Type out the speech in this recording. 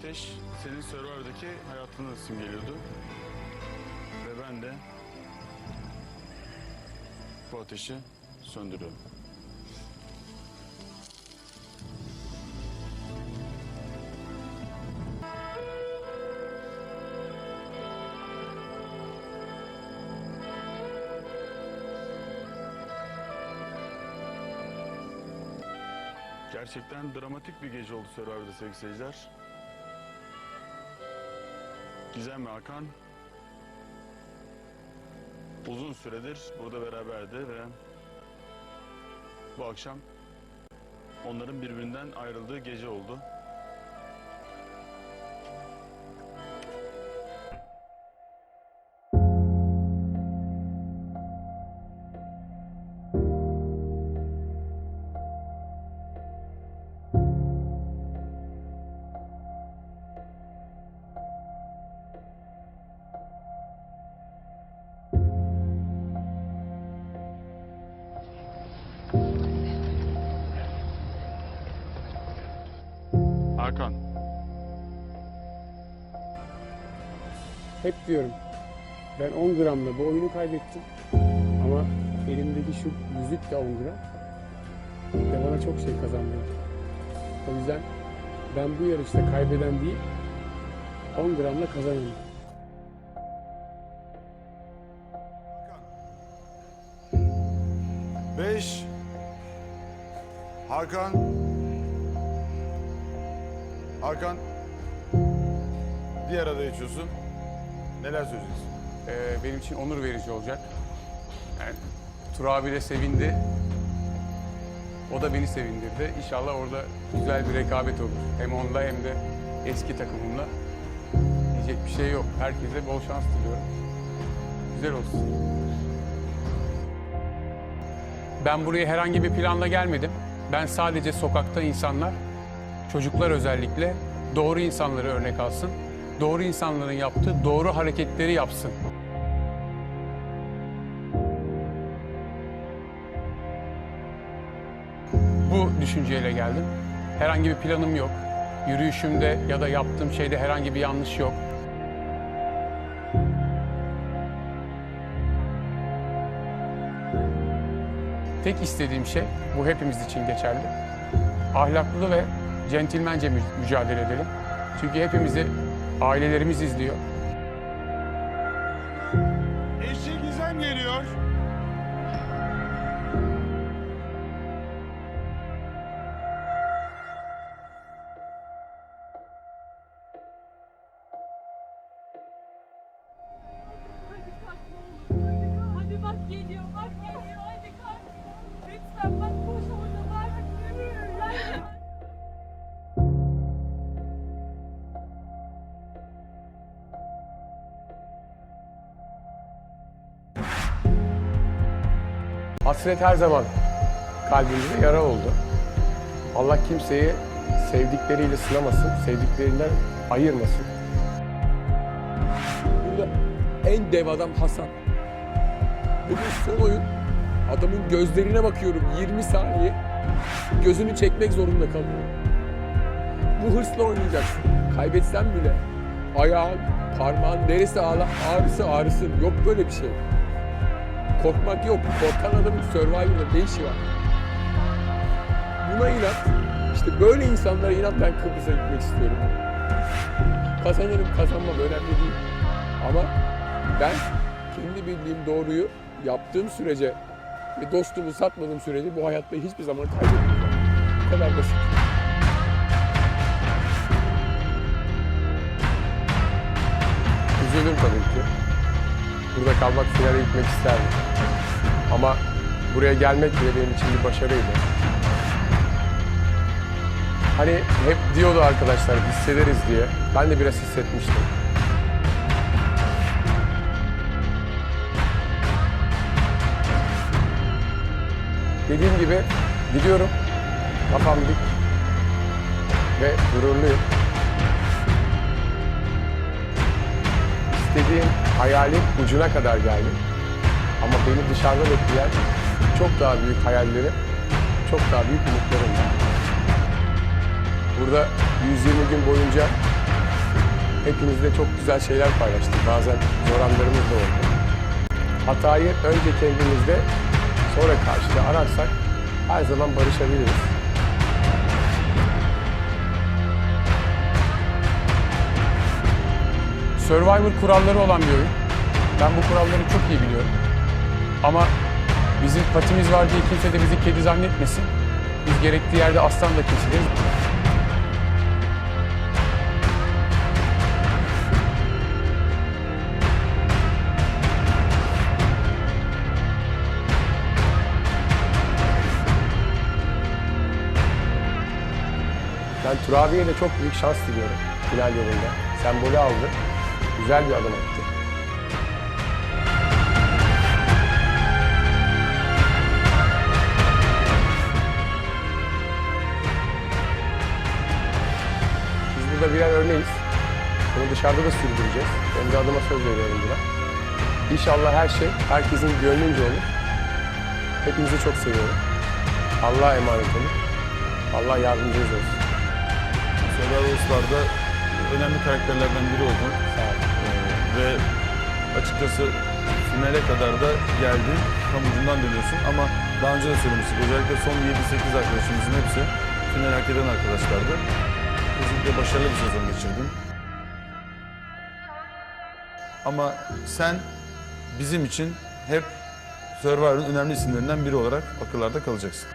ateş senin Survivor'daki hayatını simgeliyordu. Ve ben de bu ateşi söndürüyorum. Gerçekten dramatik bir gece oldu Survivor'da sevgili seyirciler. Gizem ve Hakan uzun süredir burada beraberdi ve bu akşam onların birbirinden ayrıldığı gece oldu. Hep diyorum ben 10 gramla bu oyunu kaybettim ama elimdeki şu yüzük de 10 gram ve bana çok şey kazandırdı. O yüzden ben bu yarışta kaybeden değil 10 gramla kazanıyorum. Beş. Hakan. Hakan. Diğer adayı içiyorsun. Neler söyleyeceksin? Ee, benim için onur verici olacak. Yani, Tur abi de sevindi. O da beni sevindirdi. İnşallah orada güzel bir rekabet olur. Hem onunla hem de eski takımımla. Diyecek bir şey yok. Herkese bol şans diliyorum. Güzel olsun. Ben buraya herhangi bir planla gelmedim. Ben sadece sokakta insanlar, çocuklar özellikle doğru insanları örnek alsın. Doğru insanların yaptığı doğru hareketleri yapsın. Bu düşünceyle geldim. Herhangi bir planım yok. Yürüyüşümde ya da yaptığım şeyde herhangi bir yanlış yok. Tek istediğim şey, bu hepimiz için geçerli. Ahlaklı ve centilmence mü- mücadele edelim. Çünkü hepimizi ailelerimiz izliyor. Hasret her zaman kalbimizde yara oldu. Allah kimseyi sevdikleriyle sınamasın, sevdiklerinden ayırmasın. Burada en dev adam Hasan. Bugün son oyun. Adamın gözlerine bakıyorum 20 saniye. Gözünü çekmek zorunda kalıyorum. Bu hırsla oynayacaksın. Kaybetsen bile ayağın, parmağın neresi ağla, ağrısı ağrısın. Yok böyle bir şey. Korkmak yok. Korkan adamın Survivor'da ne işi var? Buna inat. İşte böyle insanlara inat ben Kıbrıs'a gitmek istiyorum. Kazanırım kazanmam önemli değil. Ama ben kendi bildiğim doğruyu yaptığım sürece ve dostumu satmadığım sürece bu hayatta hiçbir zaman kaybetmeyeceğim. Bu kadar basit. Üzüldüm tabii ki. Burada kalmak, finale gitmek isterdim. Ama buraya gelmek bile benim için bir başarıydı. Hani hep diyordu arkadaşlar hissederiz diye. Ben de biraz hissetmiştim. Dediğim gibi gidiyorum. Kafam dik ve gururluyum. İstediğim hayalin ucuna kadar geldim. Ama beni dışarıda bekleyen çok daha büyük hayallerim, çok daha büyük umutlarım var. Burada 120 gün boyunca Hepinizle çok güzel şeyler paylaştık. Bazen zor anlarımız da oldu. Hatayı önce kendimizde sonra karşıda ararsak her zaman barışabiliriz. Survivor kuralları olan bir oyun. Ben bu kuralları çok iyi biliyorum. Ama bizim patimiz var diye kimse de bizi kedi zannetmesin. Biz gerektiği yerde aslan da kesiliriz. Ben Turabi'ye de çok büyük şans diliyorum final yolunda. Sembolü aldı. Güzel bir adım attı. Biz burada birer örneğiz. Bunu dışarıda da sürdüreceğiz. Kendi adıma söz veriyorum buna. İnşallah her şey herkesin gönlünce olur. Hepinizi çok seviyorum. Allah'a emanet olun. Allah yardımcınız olsun. Survivor All-Star'da önemli karakterlerden biri oldun. Sağ olun. Ve açıkçası finale kadar da geldin. Tam ucundan dönüyorsun ama daha önce de söylemiştik. Özellikle son 7-8 arkadaşımızın hepsi final hak eden arkadaşlardı. Kesinlikle başarılı bir sezon geçirdin. Ama sen bizim için hep Survivor'ın önemli isimlerinden biri olarak akıllarda kalacaksın.